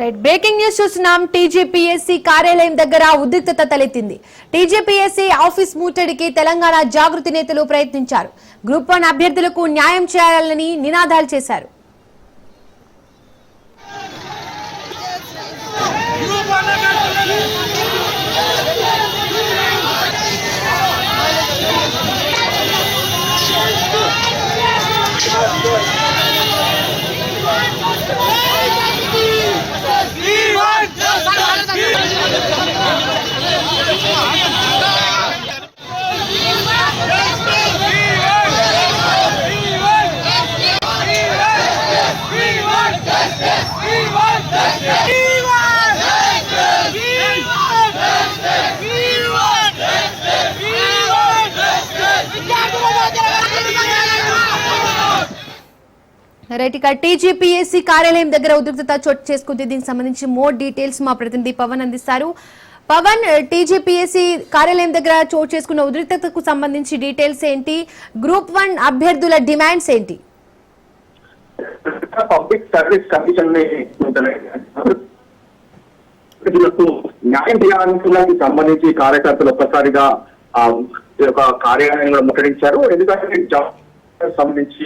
Right breaking news చూస్తున్నాం. TGPSC కార్యాలయం దగ్గర ఉద్రిక్తత తలెత్తింది. టీజీపీఎస్సీ ఆఫీస్ ముట్టడికి తెలంగాణ జాగృతి నేతలు ప్రయత్నించారు. గ్రూప్ వన్ అభ్యర్థులకు న్యాయం చేయాలని నినాదాలు చేశారు. రైట్ ఇక టీజీపీఎస్సీ కార్యాలయం దగ్గర ఉద్రిక్తత చోటు చేసుకుంది. దీనికి సంబంధించి మోర్ డీటెయిల్స్ మా ప్రతినిధి పవన్ అందిస్తారు. పవన్ టీజీపీఎస్సీ కార్యాలయం దగ్గర చోటు చేసుకున్న ఉద్రిక్తతకు సంబంధించి డీటెయిల్స్ ఏంటి? గ్రూప్ వన్ అభ్యర్థుల డిమాండ్స్ ఏంటి? పబ్లిక్ సర్వీస్ కమిషన్ న్యాయం చేయాలనుకున్నది సంబంధించి కార్యకర్తలు ఒక్కసారిగా ఒక ఈ కార్యాలయం కూడా ముట్టడించారు. ఎందుకంటే సంబంధించి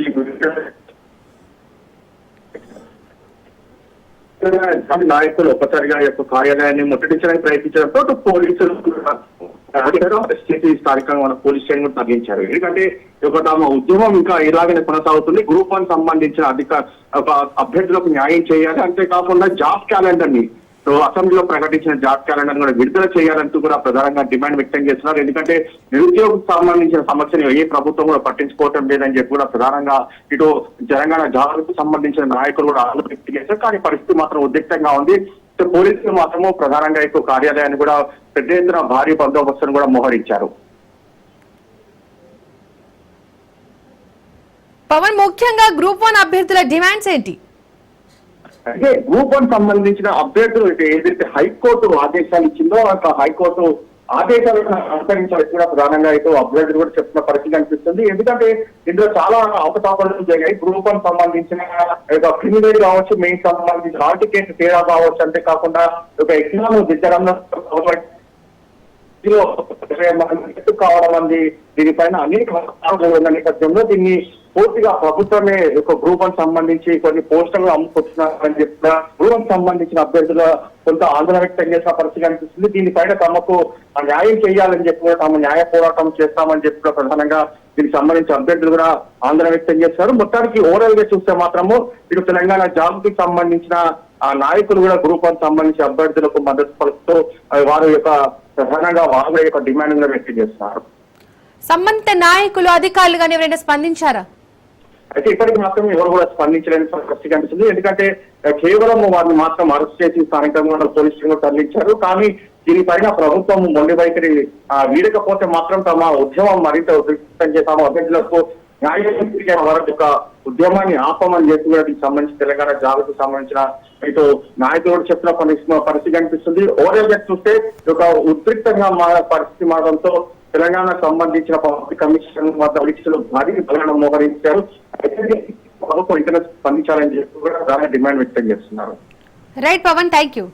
సంబంధించి నాయకులు ఒక్కసారిగా యొక్క కార్యాలయాన్ని ముట్టడించడానికి ప్రయత్నించడంతో పోలీసులు అరెస్ట్ చేసి స్థానికంగా మన పోలీస్ స్టేషన్ కూడా తరలించారు. ఎందుకంటే ఒక తమ ఉద్యమం ఇంకా ఇలాగనే కొనసాగుతుంది. గ్రూప్ వన్ సంబంధించిన అధిక ఒక అభ్యర్థులకు న్యాయం చేయాలి. అంతేకాకుండా జాబ్ క్యాలెండర్ని సో అసెంబ్లీలో ప్రకటించిన జాబ్ క్యాలెండర్ కూడా విడుదల చేయాలంటూ కూడా ప్రధానంగా డిమాండ్ వ్యక్తం చేస్తున్నారు. ఎందుకంటే నిరుద్యోగం సంబంధించిన సమస్యను ఏ ప్రభుత్వం కూడా పట్టించుకోవటం లేదని చెప్పి కూడా ప్రధానంగా ఇటు తెలంగాణ జాబ్కు సంబంధించిన నాయకులు కూడా ఆందోళన వ్యక్తం చేశారు. కానీ పరిస్థితి మాత్రం ఉద్రిక్తంగా ఉంది. పోలీసులు మాత్రము ప్రధానంగా ఎక్కువ కార్యాలయాన్ని కూడా పెద్ద ఎత్తున భారీ బందోబస్తును కూడా మోహరించారు. పవన్ ముఖ్యంగా గ్రూప్ వన్ అభ్యర్థుల డిమాండ్స్ ఏంటి? అంటే గ్రూప్ వన్ సంబంధించిన అభ్యర్థులు ఏదైతే హైకోర్టు ఆదేశాలు ఇచ్చిందో ఆ హైకోర్టు ఆదేశాలను అనుసరించాలని కూడా ప్రధానంగా అయితే అభ్యర్థులు కూడా చెప్తున్న పరిస్థితి అనిపిస్తుంది ఎందుకంటే ఇందులో చాలా అవకతవకలు జరిగాయి. గ్రూప్ వన్ సంబంధించిన ఒక క్రిమినల్ కావచ్చు మెయిన్ సంబంధించిన ఆర్టికేట్ తేడా కావచ్చు అంతే కాకుండా ఒక ఎగ్జామ్ దిద్దడంలో కావడం అంది దీనిపైన అనేక ఉన్న నేపథ్యంలో దీన్ని పూర్తిగా ప్రభుత్వమే ఒక గ్రూప్ సంబంధించి కొన్ని పోస్టర్లు అమ్ముకొచ్చున్నారని చెప్పిన గ్రూప్ సంబంధించిన అభ్యర్థుల కొంత ఆందోళన వ్యక్తం చేసిన పరిస్థితి అనిపిస్తుంది దీనిపైన తమకు ఆ న్యాయం చేయాలని చెప్పి కూడా తాము న్యాయ పోరాటం చేస్తామని చెప్పి కూడా ప్రధానంగా దీనికి సంబంధించిన అభ్యర్థులు కూడా ఆందోళన వ్యక్తం చేస్తారు. మొత్తానికి ఓవరాల్గా చూస్తే మాత్రము ఇటు తెలంగాణ జాబ్కి సంబంధించిన ఆ నాయకులు కూడా గ్రూపానికి సంబంధించిన సంబంధించి అభ్యర్థులకు మద్దతు పలుకుతూ వారి యొక్క ప్రధానంగా వారి యొక్క డిమాండ్ కూడా వ్యక్తం చేస్తున్నారు. సంబంధిత నాయకులు అధికారులు కానీ ఎవరైనా స్పందించారా? అయితే ఇప్పటికి మాత్రం ఎవరు కూడా స్పందించలేని పరిస్థితి కనిపిస్తుంది. ఎందుకంటే కేవలం వారిని మాత్రం అరెస్ట్ చేసి స్థానికంగా పోలీసులు పోలీస్ స్టేషన్ తరలించారు. కానీ దీనిపైన ప్రభుత్వం మొండి వైఖరి వీడకపోతే మాత్రం తమ ఉద్యమం మరింత ఉద్రిక్తం చేస్తాము. అభ్యర్థులకు న్యాయం జరిగే వారి యొక్క ఉద్యమాన్ని ఆపమని చెప్పి దీనికి సంబంధించి తెలంగాణ జాబుకు సంబంధించిన ఇటు నాయకులు చెప్పిన పరిస్థితి పరిస్థితి కనిపిస్తుంది. ఓవరాల్గా చూస్తే ఒక ఉద్రిక్తంగా మా పరిస్థితి మారడంతో తెలంగాణకు సంబంధించిన పబ్లిక్ కమిషన్ వద్ద పరీక్షలు భారీ బలన మోహరించారు. అయితే ప్రభుత్వం ఇంటర్నెట్ స్పందించాలని చెప్పి కూడా చాలా డిమాండ్ వ్యక్తం చేస్తున్నారు. Right Pawan thank you